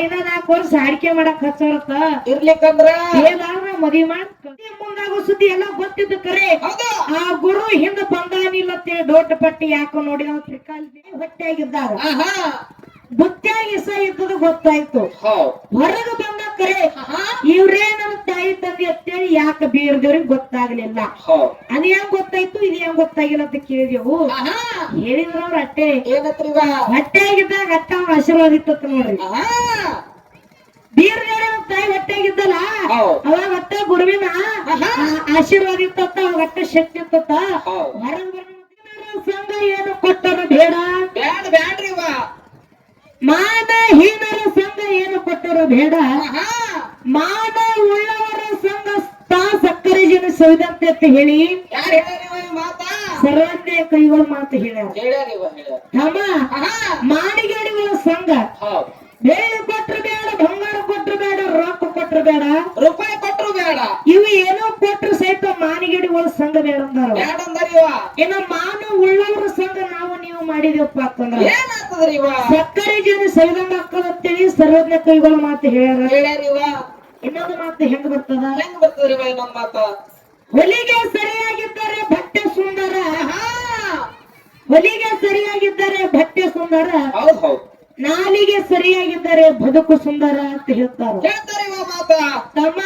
ಇನ್ನ ನಾಲ್ಕು ವರ್ಷ ಅಡಿಕೆ ಮಾಡಕ್ ಹಚ್ಚೋರತ್ತ. ಇರ್ಲಿಕ್ಕಂದ್ರ? ಏನಾದ್ರ ಮದ್ವಿ ಮಾಡ್ ಮುಂದಾಗೋ ಸುದ್ದಿ ಎಲ್ಲ ಗೊತ್ತಿದ್ದು ಕರೆ. ಆ ಗುರು ಹಿಂದ ಬಂದಾನಿಲ್ಲ ಅಂತೇಳಿ ದೊಡ್ಡ ಪಟ್ಟಿ ಯಾಕೋ ನೋಡಿ ನಾವು ತ್ರಿಕಾಲ ಹೊಟ್ಟೆಯಾಗಿದ್ದಾಗ ಆಹಾ. ಬುತ್ತಿಯಾಗಿ ಸಹ ಇದ್ದದು ಗೊತ್ತಾಯ್ತು. ಹೊರಗೆ ಬಂದ ಕರೆ. ಇವ್ರೇ ನಮ್ ತಾಯಿ ಯಾಕೆ ಬೀರ್ದವ್ರಿಗೆ ಗೊತ್ತಾಗ್ಲಿಲ್ಲ? ಅದ್ ಹೆಂಗ್ ಗೊತ್ತಾಯ್ತು ಇದು ಹೆಂಗ್ ಗೊತ್ತಾಗಿಲ್ಲ ಅಂತ ಕೇಳಿದೆವು. ಹೇಳಿದ್ರು ಅವ್ರ ಅಟ್ಟೆ. ಏನತ್ರಿವ ಹೊಟ್ಟೆಯಾಗಿದ್ದಾಗ ಅಟ್ಟ ಅವ್ರ ಆಶೀರ್ವಾದ ಇತ್ತು ನೋಡ್ರಿ. ನಮ್ಮ ತಾಯಿ ಹೊಟ್ಟೆಯಾಗಿದ್ದಲ್ಲ ಹೌದ್. ಅವಾಗ ಅಟ್ಟ ಗುರುವಿನ ಆಶೀರ್ವಾದ ಇತ್ತ ಅವಾಗ ಅಟ್ಟ ಶಕ್ತಿ ಇತ್ತ ಹೊರಗ್ ಸಂಘ ಏನು ಕೊಟ್ಟರು ಬೇಡ. ಬೇಡ ಬೇಡ್ರಿ ಮಾನ ಹೀನರ ಸಂಘ ಏನು ಕೊಟ್ಟರು ಬೇಡ. ಮಾನ ತಾ ಅಂತ ಹೇಳಿ. ಸರ್ವಜ್ಞ ಕೈಗಳು ಮಾತು? ಹೇಳ್ಯಾರ. ತಮ್ಮ ಮಾಣಿಗೇಡಿಗಳ ಸಂಘ. ಹೌದ್. ಬೇಳೆ ಕೊಟ್ರು ಬೇಡ ಬಂಗಾರ ಕೊಟ್ರು ಬೇಡ ರೊಕ್ಕ ಕೊಟ್ರು ಬೇಡ. ರೂಪಾಯಿ ಕೊಟ್ರು ಬೇಡ. ಇವು ಏನೋ ಕೊಟ್ರು ಸಹಿತ ಮಾನಿಗಿಡಿಗಳ ಸಂಘ ಬೇಡ ಅಂದಾರ. ಅಂದರಿವ ಇನ್ನ ಮಾನು ಉಳ್ಳವರ ಸಂಘ ನಾವು ನೀವು ಮಾಡಿದೇವಪ್ಪ ಅಂತಂದ್ರ. ಸಕ್ಕರೆ ಜನ ಸೈದಂಗ ಅಂತೇಳಿ ಸರ್ವಜ್ಞ ಕೈಗಳ ಮಾತು ಹೇಳ್ಯಾರ. ಇನ್ನೊಂದು ಮಾತು ಹೆಂಗ್ ಬರ್ತದ? ಹೆಂಗ್ ಬರ್ತದ್ರಿ ಇನ್ನೊಂದು ಮಾತ? ಹೊಲಿಗೆ ಸರಿಯಾಗಿದ್ದರೆ ಬಟ್ಟೆ ಸುಂದರ. ಹೊಲಿಗೆ ಸರಿಯಾಗಿದ್ದರೆ ಬಟ್ಟೆ ಸುಂದರ. ಹೌದ್ ಹೌದ್. ನಾಲಿಗೆ ಸರಿಯಾಗಿದ್ದರೆ ಬದುಕು ಸುಂದರ ಅಂತ ಹೇಳ್ತಾರ. ತಮ್ಮ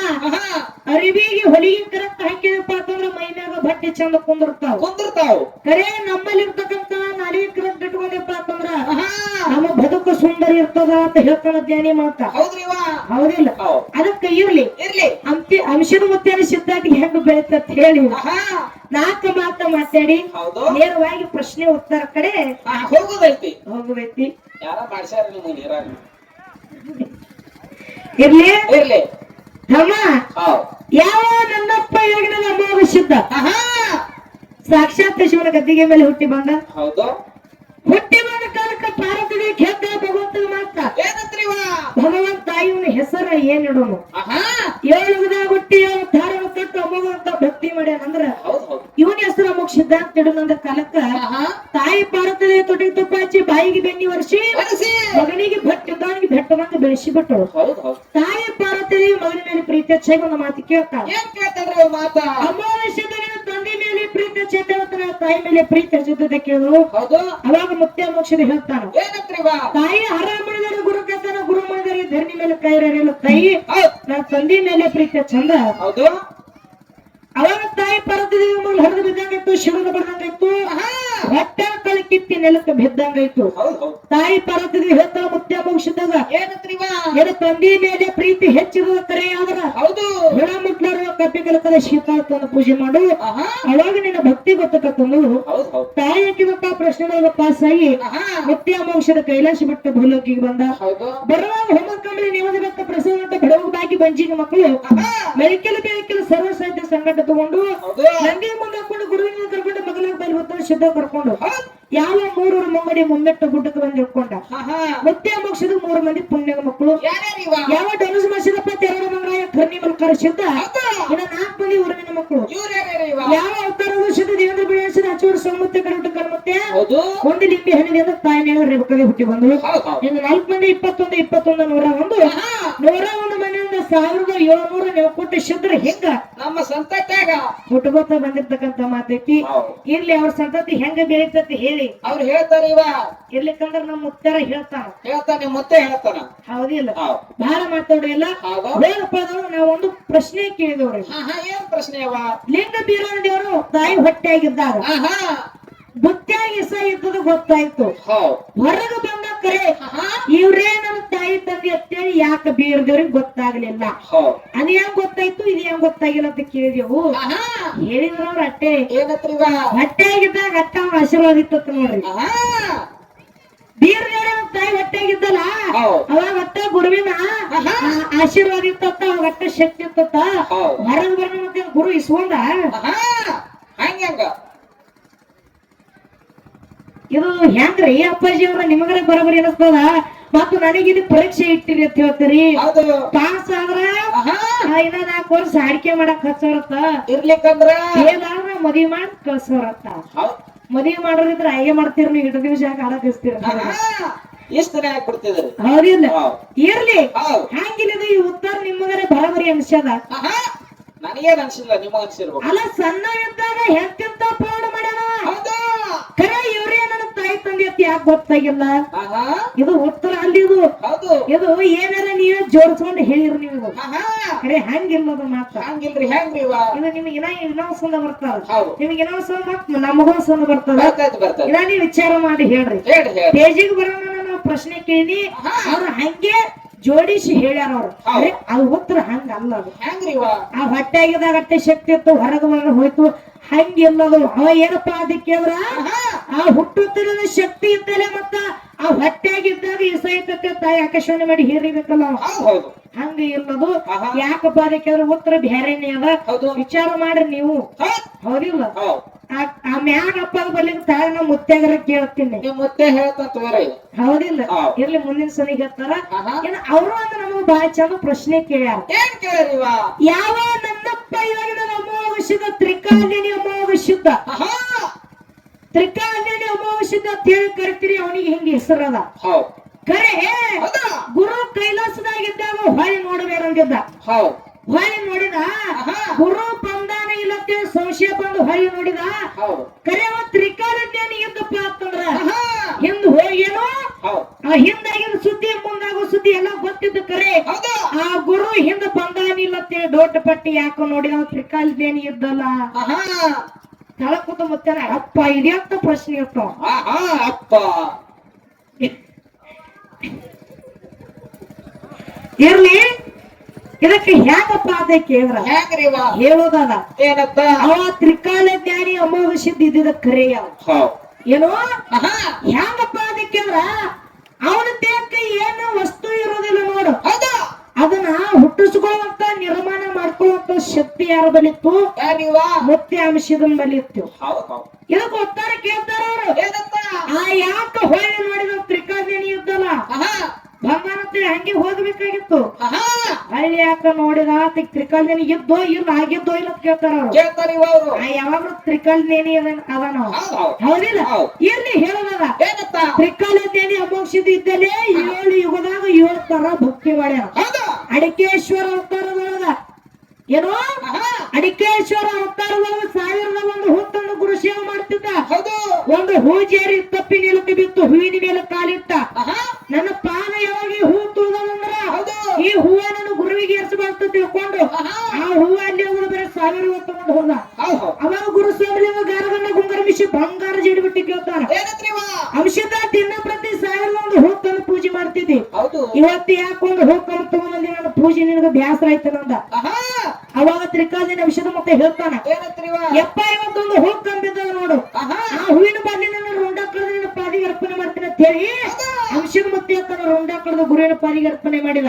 ಅರಿವಿಗೆ ಹೊಲಿಗೆ ಕರೆಕ್ಟ್ ಹಾಕಿದಪ್ಪ ಅಂತಂದ್ರೆ ಮೈ ಮ್ಯಾಗ ಬಟ್ಟೆ ಚಂದ ಕುಂದಿರ್ತಾವ. ಕುಂದಿರ್ತಾವ. ಕರೆ ನಮ್ಮಲ್ಲಿ ಇರ್ತಕ್ಕಂತ ನಾಲಿಗೆ ಕರೆಕ್ಟ್ ಇಟ್ಕೊಂಡಪ್ಪ ಅಂತಂದ್ರ ನಮ್ಮ ಬದುಕು ಸುಂದರ ಇರ್ತದ ಅಂತ ಹೇಳ್ತಾನ ಜ್ಞಾನಿ ಮಾತ. ಹೌದ್ರಿವ ಹೌದಿಲ್ಲ? ಅದಕ್ಕ ಇರ್ಲಿ. ಇರ್ಲಿ. ಅಂತಿ ಅಂಶದ ಮುತ್ತೇನ ಸಿದ್ಧಾಂತ ಹೆಂಗ್ ಬೆಳಿತತ್ ಹೇಳಿ ನಾಲ್ಕು ಮಾತ ಮಾತಾಡಿ ನೇರವಾಗಿ ಪ್ರಶ್ನೆ ಉತ್ತರ ಕಡೆ ಹೋಗೋದೈತಿ. ಯಾರ ಮಾಡ್ಸ್ಯಾರ ನೀರಾಗ ಇರ್ಲಿ. ಇರ್ಲಿ. ತಮ್ಮ ಯಾವ ನನ್ನಪ್ಪ ಯೋಗಿನ ನಮ್ಮ ಸಿದ್ಧ ಸಾಕ್ಷಾತ್ ಶಿವನ ಗದ್ದಿಗೆ ಮೇಲೆ ಹುಟ್ಟಿ ಬಂದ ಹೌದು. ಹುಟ್ಟಿ ಬಂದ ಗೆದ್ದ ಭಗವಂತ ಇವನ ಹೆಸರ ಏನಿಡೋನು ಇಡೋನು ಏಳುಗದಾಗ ಹುಟ್ಟಿ ಧಾರಣ ತೊಟ್ಟು ಅಮ್ಮಗಂತ ಭಕ್ತಿ ಮಾಡ್ಯಾನಂದ್ರ ಇವನ ಹೆಸರು ಅಮುಕ್ ಸಿದ್ಧಾಂತ ಇಡೋನಂದ ಕಾಲಕ್ಕ ತಾಯಿ ಪಾರ್ವತಿ ತೊಟ್ಟಿಗೆ ತುಪ್ಪ ಹಚ್ಚಿ ಬಾಯಿಗೆ ಬೆನ್ನಿ ವರ್ಷಿ ಮಗನಿಗೆ ಭಟ್ಟಿದ್ದವನಿಗೆ ಭಟ್ಟವಂಗ ಬೆಳೆಸಿ ಬಿಟ್ಟಳು. ತಾಯಿ ಪಾರ್ವತಿ ಮಗನ ಮೇಲೆ ಪ್ರೀತಿ ಹೆಚ್ಚಾಗಿ ಒಂದು ಮಾತು ಕೇಳ್ತಾಳ ಏನ್ ಮಾತ? ತಂದೆ ಮೇಲೆ ಪ್ರೀತಿ ಚೇತನ ತಾಯಿ ಮೇಲೆ ಪ್ರೀತಿ ಜೊತೆ ಕೇಳು ಹೌದು. ಅವಾಗ ಮುತ್ಯ ಮೋಕ್ಷದ ಹೇಳ್ತಾನ. ತಾಯಿ ಹರ ಮಾಡಿದರೆ ಗುರು ಕೇಳ್ತಾನ ಗುರು ಮಾಡಿದರೆ ಧರಣಿ ಮೇಲೆ ಕೈರಲ್ಲ ತಾಯಿ. ನನ್ನ ತಂದೆ ಮೇಲೆ ಪ್ರೀತಿ ಚಂದ ಹೌದು. ತಾಯಿ ಪಾರ್ವತಿ ಹೊಡೆದು ಬಿದ್ದಂಗಾಯ್ತು ಶಿವನ ಬಡ್ದಂಗಾಯ್ತು. ಆಹಾ! ಹೊಟ್ಟೆ ಕಳಿ ಕಿತ್ತಿ ನೆಲಕ್ಕೆ ಹೌದ್. ತಾಯಿ ಪಾರ್ವತಿ ಹೇಳ್ತಾಳ ಮುತ್ಯ ಭವಿಷ್ಯದಾಗ ಏನತ್ರಿವ? ಏನ ತಂದಿ ಮೇಲೆ ಪ್ರೀತಿ ಹೆಚ್ಚಿರುವ ಕರೆ ಆದ್ರ ಕಪ್ಪಿ ಕಲಕದ ಪೂಜೆ ಮಾಡು. ಅವಾಗ ನಿನ್ನ ಭಕ್ತಿ ಗೊತ್ತಕತ್ತಂದು ಹೌದ್ ತಾಯಿ ಹಾಕಿದಂತ ಪ್ರಶ್ನೆಗಳಿಗೆ ಪಾಸ್ ಆಗಿ ಆಹಾ ಅಮಾಂಶದ ಮೋಕ್ಷದ ಕೈಲಾಸ ಬಿಟ್ಟು ಭೂಲೋಕಿಗೆ ಬಂದ. ಬರುವಾಗ ಹೋಮಕ್ಕಂಬಳಿ ನಿಯೋಜಕ ಪ್ರಸಾದ ಅಂತ ಬಡವ ಬಾಗಿ ಬಂಜಿನ ಮಕ್ಕಳು ಮೈಕೆಲ ಬೆಳಕೆಲ ಸರ್ವ ಸಾಹಿತ್ಯ ಸಂಘಟ ತಗೊಂಡು ನಂದಿ ಮುಂದೆ ಹಾಕೊಂಡು ಗುರುವಿನ ಕರ್ಕೊಂಡು ಮಗನ ಬೈಲ್ ಹೊತ್ತ ಶುದ್ಧ ಕರ್ಕೊಂಡು ಯಾವ ಮೂರೂರು ಮುಂಗಡಿ ಮುಮ್ಮೆಟ್ಟು ಗುಡ್ಡಕ್ಕೆ ಬಂದು ಇಟ್ಕೊಂಡ? ಮತ್ತೆ ಮುಗಿಸಿದ ಮೂರು ಮಂದಿ ಪುಣ್ಯದ ಮಕ್ಕಳು. ಯಾವ ಧನುಷ್ ಮಸಿದಪ್ಪ ತೆರಳು ಮಂಗಳ ಕರ್ಣಿ ಮಲ್ಕಾರ ಸಿದ್ಧ ಹೌದು. ಇನ್ನ ನಾಲ್ಕು ಮಂದಿ ಊರಿನ ಮಕ್ಕಳು. ಯಾವ ಅವತಾರ ಸಿದ್ಧ ದೇವೇಂದ್ರ ಬಿಳಿಸಿದ ಹಚ್ಚೂರು ಸೋಮತ್ತೆ ಕಡೆ ಕರ್ಮತ್ತೆ ಹೌದು. ಒಂದು ಲಿಂಬಿ ಹಣ್ಣಿನಿಂದ ತಾಯಿನ ರೇವಕದೆ ಹುಟ್ಟಿ ಬಂದಳು. ಇನ್ನು ನಾಲ್ಕು ಮಂದಿ ಇಪ್ಪತ್ತೊಂದು ಇಪ್ಪತ್ತೊಂದು ನೂರ ಒಂದು. ನೂರ ಒಂದು ಮನೆಯಿಂದ ಸಾವಿರದ ಏಳ್ನೂರ ನೀವು ಕೊಟ್ಟ ಶುದ್ರ ಹೆಂಗ? ನಮ್ಮ ಸಂತತ್ಯಾಗ. ಹುಟ್ಟುಗೋತ ಬಂದಿರ್ತಕ್ಕಂತ ಮಾತೈತಿ. ಇರ್ಲಿ ಅವ್ರ ಸಂತತಿ ಹೆಂಗ ಬೆಳೀತತಿ ಹೇಳಿ. ಅವ್ರು ಇರ್ಲಿ ಇರ್ಲಿಕ್ಕಂದ್ರ ನಮ್ಮ ಉತ್ತರ ಹೇಳ್ತಾನ ಹೇಳ್ತಾನೆ ಮುತ್ತೆ ಹೇಳ್ತಾನ. ಹೌದಿಲ್ಲ? ಹೌದ್. ಬಹಳ ಮಾತಾಡಿಲ್ಲ ಹೌದು. ಏನಪ್ಪ ನಾವು ಒಂದು ಪ್ರಶ್ನೆ ಕೇಳಿದವ್ರಿ. ಏನ್ ಪ್ರಶ್ನೆ ಅವ ಲಿಂಗ ಬೀರಣ್ಣ ದೇವರು ತಾಯಿ ಹೊಟ್ಟೆಯಾಗಿದ್ದಾಗ ಆಹಾ. ಬುತ್ತಿಯಾಗಿ ಸ ಇದ್ದದು ಗೊತ್ತಾಯ್ತು. ಹೊರಗೆ ಬಂದ ಕರೆ ಇವ್ರೇ ನಮ್ಮ ತಾಯಿ ತಂದೆ ಅಂತೇಳಿ ಯಾಕೆ ಬೀರದವ್ರಿಗೆ ಗೊತ್ತಾಗ್ಲಿಲ್ಲ. ಅದ್ ಹೆಂಗ್ ಗೊತ್ತಾಯ್ತು ಇದು ಹೆಂಗ್ ಗೊತ್ತಾಗಿಲ್ಲ ಅಂತ ಕೇಳಿದೆವು. ಹೇಳಿದ್ರು ಅವ್ರ ಅಟ್ಟೆ. ಏನತ್ರಿವ ಹೊಟ್ಟೆಯಾಗಿದ್ದಾಗ ಅಟ್ಟ ಅವ್ನ ಆಶೀರ್ವಾದ ಇತ್ತು ನೋಡ್ರಿ. ಹಾ. ಬೀರದೇವ್ರ ನಮ್ಮ ತಾಯಿ ಹೊಟ್ಟೆಯಾಗಿದ್ದಲ್ಲ ಹೌದ್. ಅವಾಗ ಅಟ್ಟ ಗುರುವಿನ ಆಶೀರ್ವಾದ ಇತ್ತತ್ತ ಅವಾಗ ಹೊಟ್ಟೆ ಶಕ್ತಿ ಇತ್ತತ್ತ ಹೊರಗೆ ಬರೋಣ ಗುರು ಇಸ್ಕೊಂಡ. ಹಂಗ? ಇದು ಹೆಂಗ್ರಿ ಅಪ್ಪಾಜಿ ಅವ್ರ ನಿಮಗರ ಬರೋಬರಿ ಅನಿಸ್ತದ? ಮತ್ತು ನನಗೆ ಇದು ಪರೀಕ್ಷೆ ಇಟ್ಟಿರಿ ಅಂತ ಹೇಳ್ತೀರಿ. ಪಾಸ್ ಆದ್ರ ಇನ್ನ ನಾಲ್ಕು ವರ್ಷ ಅಡಿಕೆ ಮಾಡಕ್ ಹಚ್ಚೋರತ್ತ ಇರ್ಲಿಕ್ಕಂದ್ರ? ಏನಾದ್ರ ಮದಿ ಮಾಡಿ ಕಳ್ಸೋರತ್ತ ಮದಿ ಮದ್ವಿ ಮಾಡೋರಿದ್ರ ಹಾಗೆ ಮಾಡ್ತೀರಿ ನೀವು ಇಟ್ಟು ದಿವಸ ಯಾಕೆ ಆಡಕ್ ದಿನ ಯಾಕೆ ಹೌದಿಲ್ಲ ಇರ್ಲಿ. ಹಂಗಿಲ್ಲದ ಈ ಉತ್ತರ ನಿಮಗರ ಬರಬರಿ ಅನ್ಸದ ನನಗೇನ್ ಅನ್ಸಿಲ್ಲ ನಿಮಗ ಅನ್ಸಿರ್ಬೇಕು. ಅಲ್ಲ ಸಣ್ಣ ಇದ್ದಾಗ ಹೆಂತಿಂತ ಪೌಡ ಮಾಡ್ಯಾನ ಹೌದಾ ಖರೆ ಇವ್ರೇ ನನ್ನ ತಾಯಿ ತಂದೆ ಅಂತ ಯಾಕೆ ಗೊತ್ತಾಗಿಲ್ಲ ಇದು ಉತ್ತರ ಅಲ್ಲಿ ಇದು. ಇದು ಏನಾರ ನೀವು ಜೋಡಿಸ್ಕೊಂಡು ಹೇಳಿರಿ ನೀವು. ಅರೆ ಆಹಾ ಖರೆ ಹಂಗಿಲ್ಲದ ಮಾತ ಹಂಗಿಲ್ರಿ ಹೆಂಗ್ರಿ ಇದು ನಿಮಗೆ ಇನ್ನ ಇನ್ನೊಂದ್ ಸಂದ ಬರ್ತಾವ ನಿಮಗೆ ಇನ್ನೊಂದ್ ಸಂದ ಮತ್ ನಮಗೊಂದ್ ಸಂದ ಬರ್ತದ. ಇನ್ನ ನೀವು ವಿಚಾರ ಮಾಡಿ ಹೇಳ್ರಿ. ಹೇಳಿ ಹೇಳಿ ಪೇಜಿಗೆ ಬರೋಣ ನಾವು ಪ್ರಶ್ನೆ ಕೇಳಿ. ಅವ್ರು ಹಂಗೆ ಜೋಡಿಸಿ ಹೇಳ್ಯಾರ ಅವ್ರು. ಅದು ಉತ್ತರ ಹಂಗ ಅಲ್ಲ ಅದು ಹೆಂಗ್ರಿ ಆ ಹೊಟ್ಟೆ ಆಗಿದಾಗ ಅಟ್ಟೆ ಶಕ್ತಿ ಇತ್ತು ಹೊರಗೆ ಹೋಯ್ತು. ಹಂಗಿಲ್ಲದು ಅವ ಏನಪ್ಪ ಅದಕ್ಕೆ ಅಂದ್ರ ಆ ಹುಟ್ಟುತ್ತಿರದ ಶಕ್ತಿ ಇದ್ದಲೇ ಮತ್ತ ಆ ಹೊಟ್ಟೆಗಿದ್ದಾಗ ಈ ಸಹಿತಕ್ಕೆ ತಾಯಿ ಆಕಾಶವಾಣಿ ಮಾಡಿ ಹೇರಿಬೇಕಲ್ಲ? ಹಂಗ ಇಲ್ಲದು. ಯಾಕಪ್ಪ ಅದಕ್ಕೆ ಅಂದ್ರ ಉತ್ತರ ಬೇರೆನೇ ಅದ. ವಿಚಾರ ಮಾಡ್ರಿ ನೀವು. ಹೌದ್. ಹೌದಿಲ್ಲ? ಹೌದ್. ಆ- ಆ ಮ್ಯಾಗಪ್ಪ ಬರ್ಲಿಕ್ಕೆ ತಾಯಿ ನಾ ಮುತ್ಯಾಗರ ಕೇಳ್ತೀನಿ. ಮುತ್ತೆ ಹೇಳ್ತಂತ ತಗೋರಿ. ಹೌದಿಲ್ಲ? ಹೌದ್. ಇರ್ಲಿ ಮುಂದಿನ ಸಲ ಹೇಳ್ತಾರ. ಏನ ಅವರು ಅಂದ್ರೆ ನಮಗೆ ಬಹಳ ಚಂದ ಪ್ರಶ್ನೆ ಕೇಳ್ಯಾರ. ಯಾವ ನನ್ನಪ್ಪ ಇವಾಗ ನನ್ನ ಅಮೋಘಶುದ್ಧ ತ್ರಿಕಾಲಿನಿ ಅಮಾವಾಸ್ಯದ. ತ್ರಿಕಾಲಿನಿ ಅಮಾವಾಸ್ಯದ ಅಂತ ಹೇಳಿ ಕರಿತೀರಿ ಅವನಿಗೆ ಹಿಂಗೆ ಹೆಸರದ ಕರೆ ಹೇ ಗುರು ಕೈಲಾಸದಾಗಿದ್ದಾಗ ಹೊಳಿ ನೋಡಬೇಕಂದಿದ್ದ ಹೌದ್ ಹೊಳಿ ನೋಡಿದ? ಗುರು ಬಂದಾನ ಇಲ್ಲತ್ತೆ ಸಂಶಯ ಬಂದು ಹೊಳಿ ನೋಡಿದ? ಕರೆ ಅವ ತ್ರಿಕಾಲಜ್ಞಾನಿ ಇದ್ದಪ್ಪ ಅಂತಂದ್ರ? ಹಿಂದ್ ಹೋಗೇನು ಹಿಂದಾಗಿನ ಸುದ್ದಿ ಮುಂದಾಗೋ ಸುದ್ದಿ ಎಲ್ಲ ಗೊತ್ತಿದ್ದು ಕರೆ ಆ ಗುರು ಹಿಂದ ಬಂದಾನಿಲ್ಲ ದೊಡ್ಡ ಪಟ್ಟಿ ಯಾಕೋ ನೋಡಿ ನಾವು ತ್ರಿಕಾಲಜ್ಞಾನಿ ಇದ್ದಲ್ಲ. ಆಹಾ. ತಳಕುತ್ತ ಮತ್ತೆ ಅಪ್ಪ ಇದೆಯಂತ ಪ್ರಶ್ನೆ ಇರ್ತಾವ ಅಪ್ಪ. ಇರ್ಲಿ ಇದಕ್ಕೆ ಹೇಗಪ್ಪ ಅಂತ ಕೇಳಿದ್ರ ಹೇಳೋದಲ್ಲ ಏನಪ್ಪ? ಅವ ತ್ರಿಕಾಲ ಜ್ಞಾನಿ ಅಮೋಘ ಸಿದ್ಧ ಇದ್ದಿದ್ದ ಕರೆಯ ಹೌದ್. ಏನೋ? ಅದಕ್ಕೆ ಅಂದ್ರ? ಅವನ ದೇಹಕ್ಕೆ ಏನು ವಸ್ತು ಇರೋದಿಲ್ಲ ನೋಡು. ಅದನ್ನ ಹುಟ್ಟಿಸ್ಕೊಳ್ಳುವಂತ ನಿರ್ಮಾಣ ಮಾಡ್ಕೊಳ್ಳುವಂತ ಶಕ್ತಿ ಯಾರ ಬಲಿತ್ತು ಮುತ್ತೆ ಅಂಶದ ಬಲಿತ್ತು ಇದಕ್ಕೆ ಉತ್ತರ ಕೇಳ್ತಾರ ಆ ಯಾಕ ಹೊಳೆ ನೋಡಿದ ತ್ರಿಕಾಜ್ಞಾನಿ ಇದ್ದಲ್ಲ ಬಂದಾನಂತೆ ಹಂಗೆ ಹೋಗ್ಬೇಕಾಗಿತ್ತು? ಯಾಕ ನೋಡಿದ ತ್ರಿಕಾಲ್ನೇನಿ ಇದ್ದೋ ಇಲ್ಲ ಆಗಿದ್ದೋ ಇಲ್ಲ ಅಂತ ಕೇಳ್ತಾರ ಕೇಳ್ತಾರ ಇವ ಅವ್ರು. ಯಾವಾಗ್ಲೂ ತ್ರಿಕಲ್ ನೇನಿ ಹೌದ್ ಹೌದಿಲ್ಲ? ಹೌದ್. ಇರ್ಲಿ ಹೇಳದ ಏನತ್ತ? ತ್ರಿಕಾಲಜ್ಞಾನಿ ಅಮೋಕ್ಷದ ಇದ್ದಲೇ ಏಳು ಯುಗದಾಗ ಏಳು ತರ ಭಕ್ತಿ ಮಾಡ್ಯಾರ. ಅಡಿಕೇಶ್ವರ ಅವತಾರದೊಳಗ ಏನೋ ಅಡಿಕೇಶ್ವರ ಅವತಾರದೊಳಗ ಸಾವಿರದ ಒಂದು ಹೊತ್ತನ್ನು ಗುರು ಸೇವೆ ಮಾಡ್ತಿದ್ದ. ಹೌದು. ಒಂದು ಹೂಜೇರಿ ತಪ್ಪಿ ನಿಲುಕಿ ಬಿತ್ತು ಹೂವಿನ ಮೇಲೆ ಕಾಲಿಟ್ಟ. ನನ್ನ ಪಾನ ಯಾವಾಗ ಹೂ ತುಳಿದಂದ್ರ ಹೌದು. ಈ ಹೂವ ನನ್ನ ಗುರುವಿಗೆ ಏರ್ಸಬಾರ್ದು ತಿಳ್ಕೊಂಡು. ಆ ಹೂವ ಅಲ್ಲಿ ಹೋದ್ರೆ ಬರೀ ಸಾವಿರ ಹೂವ ತಗೊಂಡು ಹೋದ. ಅವಾಗ ಗುರು ಸ್ವಾಮಿಲಿಂಗ ಗಾರಗನ್ನ ಗುಂಗರ ಮಿಶಿ ಬಂಗಾರ ಜಡಿಬಿಟ್ಟು ಬಿಟ್ಟು ಕೇಳ್ತಾರ ಅಂಶದ ದಿನ ಪ್ರತಿ ಸಾವಿರ ಒಂದು ಹೋಗ್ತಾನು ಪೂಜೆ ಮಾಡ್ತಿದ್ದಿ. ಹೌದು. ಇವತ್ತು ಯಾಕೊಂದು ಹೋಗ್ಕೊಂಡು ತಗೊಂಬಂದಿ ನನ್ನ ಪೂಜೆ ನಿನಗೆ ಬ್ಯಾಸರ ಆಯ್ತಾನ ಆಹಾ. ಅವಾಗ ತ್ರಿಕಾಲಿನ ವಿಷಯದ ಮತ್ತೆ ಹೇಳ್ತಾನ. ಎಪ್ಪ ಇವತ್ತೊಂದು ಹೋಗ್ ಕಂಬಿದ್ದ ನೋಡು. ಆ ಹೂವಿನ ಬಾಲಿನ ರುಂಡ ಕಳೆದು ನಿನ್ನ ಪಾದಿಗೆ ಅರ್ಪಣೆ ಮಾಡ್ತೀನಿ ಅಂತ ಹೇಳಿ ಅಂಶದ ಮತ್ತೆ ಹೇಳ್ತಾನ ರುಂಡ ಕಳೆದು ಗುರುವಿನ ಪಾದಿಗೆ ಅರ್ಪಣೆ ಮಾಡಿದ.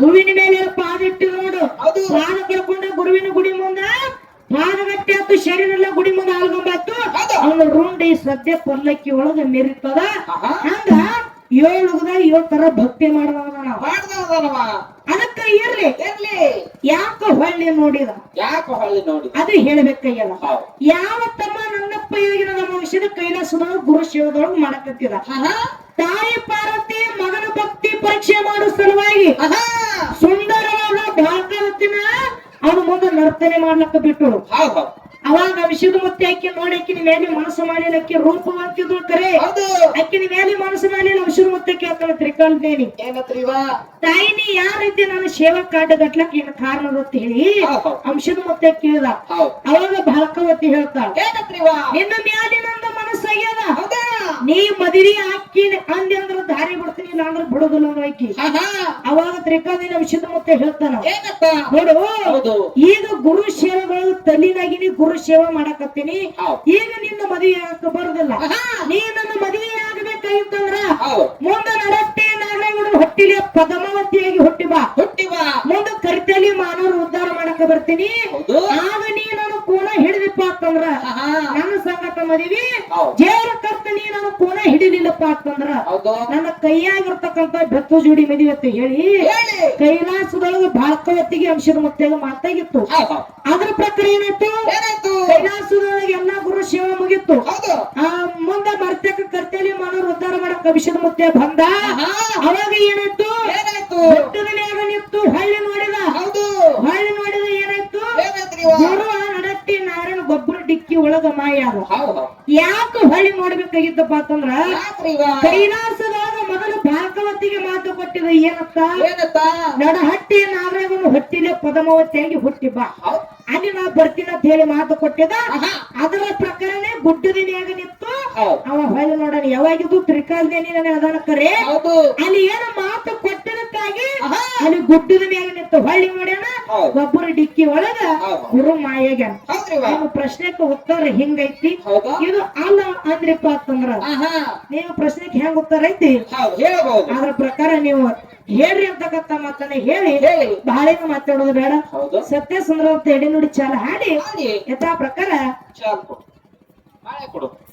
ಹೂವಿನ ಮೇಲೆ ಪಾದ ಇಟ್ಟು ನೋಡು. ಪಾದ ಕಳ್ಕೊಂಡ ಗುರುವಿನ ಗುಡಿ ಮುಂದ ಪಾದಗಟ್ಟೆ ಆತು ಶರೀರ ಎಲ್ಲ ಗುಡಿ ಮುಂದೆ ಆಲ್ಗೊಂಬಾತು ಅವನು ರುಂಡಿ ಸದ್ಯ ಪಲ್ಲಕ್ಕಿ ಒಳಗ ಮೆರಿತದ ಹಂಗ ಏಳು ಯುಗದಾಗ ತರ ಭಕ್ತಿ ಮಾಡಿದವ ನಾವು. ಮಾಡ್ದವನವ ಅದಕ್ಕ ಇರ್ಲಿ. ಇರ್ಲಿ. ಯಾಕ ಹೊಳ್ಳಿ ನೋಡಿದ? ಯಾಕ ಹೊಳ್ಳಿ ನೋಡಿ ಅದು ಹೇಳ್ಬೇಕಯ್ಯದ ಯಾವ ತಮ್ಮ ನನ್ನಪ್ಪ ನಮ್ಮ ವಿಷಯದ ಕೈಲಾಸದೊಳಗ ಗುರು ಶಿವದೊಳಗ ಮಾಡಕತ್ತಿದ. ತಾಯಿ ಪಾರ್ವತಿ ಮಗನ ಭಕ್ತಿ ಪರೀಕ್ಷೆ ಮಾಡೋ ಸಲುವಾಗಿ ಸುಂದರವಾದ ಭಾಗವತಿನ ಅವನು ಮುಂದೆ ನರ್ತನೆ ಮಾಡ್ಲಕ್ಕ ಬಿಟ್ಟು ಹೌದ್ ಹೌದ್. ಅವಾಗ ಅಭಿಷೇಕ ಮತ್ತೆ ಆಕಿ ನೋಡಿ ಆಕಿನ ಮೇಲೆ ಮನಸ್ಸು ಮಾಡಿ ಆಕಿ ರೂಪವಂತಿದ್ರು ಕರೆ. ಹೌದು. ಆಕಿನ ಮೇಲೆ ಮನಸ್ಸು ಮಾಡಿ ಅಭಿಷೇಕ ಮತ್ತೆ ಕೇಳ್ತಾನೆ ತ್ರಿಕಾಲ್ದೇನಿ ಏನತ್ರಿ ಇವ ತಾಯಿನಿ ಯಾವ ರೀತಿ ನಾನು ಸೇವಾ ಕಾಟ ಗಟ್ಲಕ್ ಏನ ಕಾರಣ ಅಂತ ಹೇಳಿ ಅಂಶದ ಮತ್ತೆ ಕೇಳಿದ ಅವಾಗ ಭಾಳಕವತಿ ಹೇಳ್ತಾಳ. ನಿನ್ನ ಮ್ಯಾಲಿನಂದ ಮನಸ್ಸಾಗ್ಯದ? ನೀ ಮದಿರಿ ಹಾಕಿ ಅಂದಿ ಅಂದ್ರ ದಾರಿ ಬಿಡ್ತೀನಿ ಇಲ್ಲ ಅಂದ್ರೆ ಬಿಡುದಿಲ್ಲ ಆಕಿ ಅವಾಗ ತ್ರಿಕಾದಿನ ವಿಷಯದ ಮತ್ತೆ ಹೇಳ್ತಾನ. ನೋಡು ಈಗ ಗುರು ಸೇವೆಗಳು ತಲ್ಲಿನಾಗಿನಿ ಗುರು ಸೇವೆ ಮಾಡಕತ್ತೀನಿ. ಈಗ ನಿನ್ನ ಮದುವೆ ಆಗಕ್ಕೆ ಬರುದಿಲ್ಲ ನೀ ನನ್ನ ಮದುವೆ ಆಗಬೇಕಾಗಿತ್ತಂದ್ರ ಹೌದ್. ಮುಂದೆ ನಡತ್ತೆ ನಾರಾಯಣಗುಡಿ ಹೊಟ್ಟಿಲಿ ಪದಮಾವತಿಯಾಗಿ ಹುಟ್ಟಿ ಬಾ. ಹುಟ್ಟಿ ಬಾ. ಮುಂದೆ ಕರ್ತಲಿ ಮಾನವರು ಉದ್ಧಾರ ಮಾಡಕ ಬರ್ತೀನಿ. ಆಗ ನೀ ನಾನು ಕೋಣ ಹಿಡಿದಿಪ್ಪ ಅಂತಂದ್ರ. ನನ್ನ ಸಂಗತ ಮದಿವಿ ಜೇವರ ಜೇರ ಕರ್ತ ನೀ ನಾನು ಕೋಣ ಹಿಡಿಲಿಲ್ಲಪ್ಪ ಅಂತಂದ್ರ ನನ್ನ ಕೈಯಾಗಿರ್ತಕ್ಕಂತ ಬೆತ್ತು ಜೋಡಿ ಮದುವೆ ಅಂತ ಹೇಳಿ ಕೈಲಾಸದೊಳಗ ಭಾಳ್ಕವತ್ತಿಗೆ ಅಂಶದ ಮುತ್ತಾಗ ಮಾತಾಗಿತ್ತು. ಅದ್ರ ಪ್ರಕಾರ ಏನಾಯ್ತು? ಕೈಲಾಸದೊಳಗೆ ಎಲ್ಲಾ ಗುರು ಶಿವ ಮುಗಿತ್ತು. ಹೌದು. ಆ ಮುಂದೆ ಮರ್ತಕ ಕರ್ತೇಲಿ ಮನೋರ್ ಉದ್ಧಾರ ಮಾಡಕ್ ಅಭಿಷೇಕ ಮುತ್ತೆ ಬಂದ. ಅವಾಗ ಏನಾಯ್ತು? ಏನಾಯ್ತು? ನಿಂತು ಹಳ್ಳಿ ನೋಡಿದ? ಹೌದು. ಹಳ್ಳಿ ನೋಡಿದ ಏನಾಯ್ತು? ಗುರು ನಡಟ್ಟಿ ನಾರಾಯಣ ಗೊಬ್ಬರ ಡಿಕ್ಕಿ ಒಳಗ ಮಾಯಾದ ಹೌದು. ಯಾಕ ಹಳ್ಳಿ ನೋಡ್ಬೇಕಾಗಿತ್ತಪ್ಪ ಅಂತಂದ್ರ ಕೈಲಾಸದಾಗ ಮೊದಲು ಭಾಗವತಿಗೆ ಮಾತು ಕೊಟ್ಟಿದ ಏನತ್ತ? ನಡ ಹಟ್ಟಿ ನಾರಾಯಣನು ಹೊಟ್ಟಿಲೆ ಪದಮವತಿಯಾಗಿ ಹುಟ್ಟಿ ಬಾ. ಅಲ್ಲಿ ನಾ ಬರ್ತೀನಿ ಅಂತ ಹೇಳಿ ಮಾತು ಕೊಟ್ಟಿದ. ಅದರ ಪ್ರಕಾರನೇ ಗುಡ್ಡದ ಮ್ಯಾಗ ನಿಂತು ಅವ ಹೊಯ್ಲು ನೋಡೋಣ ಯಾವಾಗಿದ್ದು ತ್ರಿಕಾಲದೇನಿ ಅದಾನ ಕರೆ ಹೌದು. ಅಲ್ಲಿ ಏನು ಮಾತು ಕೊಟ್ಟಿದ್ದಕ್ಕಾಗಿ. ಅಲ್ಲಿ ಗುಡ್ಡದ ಮ್ಯಾಗ ನಿಂತು ಹೊಳ್ಳಿ ಮಾಡ್ಯಾನ ಒಬ್ಬರು ಡಿಕ್ಕಿ ಒಳಗ. ಗುರು ಮಾಯಾಗ. ನಿಮ್ಮ ಪ್ರಶ್ನೆಗೆ ಉತ್ತರ ಹಿಂಗೈತಿ. ಇದು ಅಲ್ಲ ಅಂದ್ರಿಪ್ಪ ಅಂತಂದ್ರ. ನೀವು ಪ್ರಶ್ನೆಗೆ ಹೆಂಗ ಉತ್ತರ ಐತಿ? ಅದ್ರ ಪ್ರಕಾರ ನೀವು ಹೇಳ್ರಿ ಅಂತಕ್ಕಂಥ ಮಾತನ್ನ ಹೇಳಿ. ಬಹಳೇನು ಮಾತಾಡೋದು ಬೇಡ. ಹೌದು. ಸತ್ಯ ಸುಂದರ ಅಂತ ಎಡೆ ನುಡಿ ಚಾಲ ಹಾಡಿ. ಯಥಾ ಪ್ರಕಾರ ಚಾಲ್ ಕೊಡು. ಕೊಡು.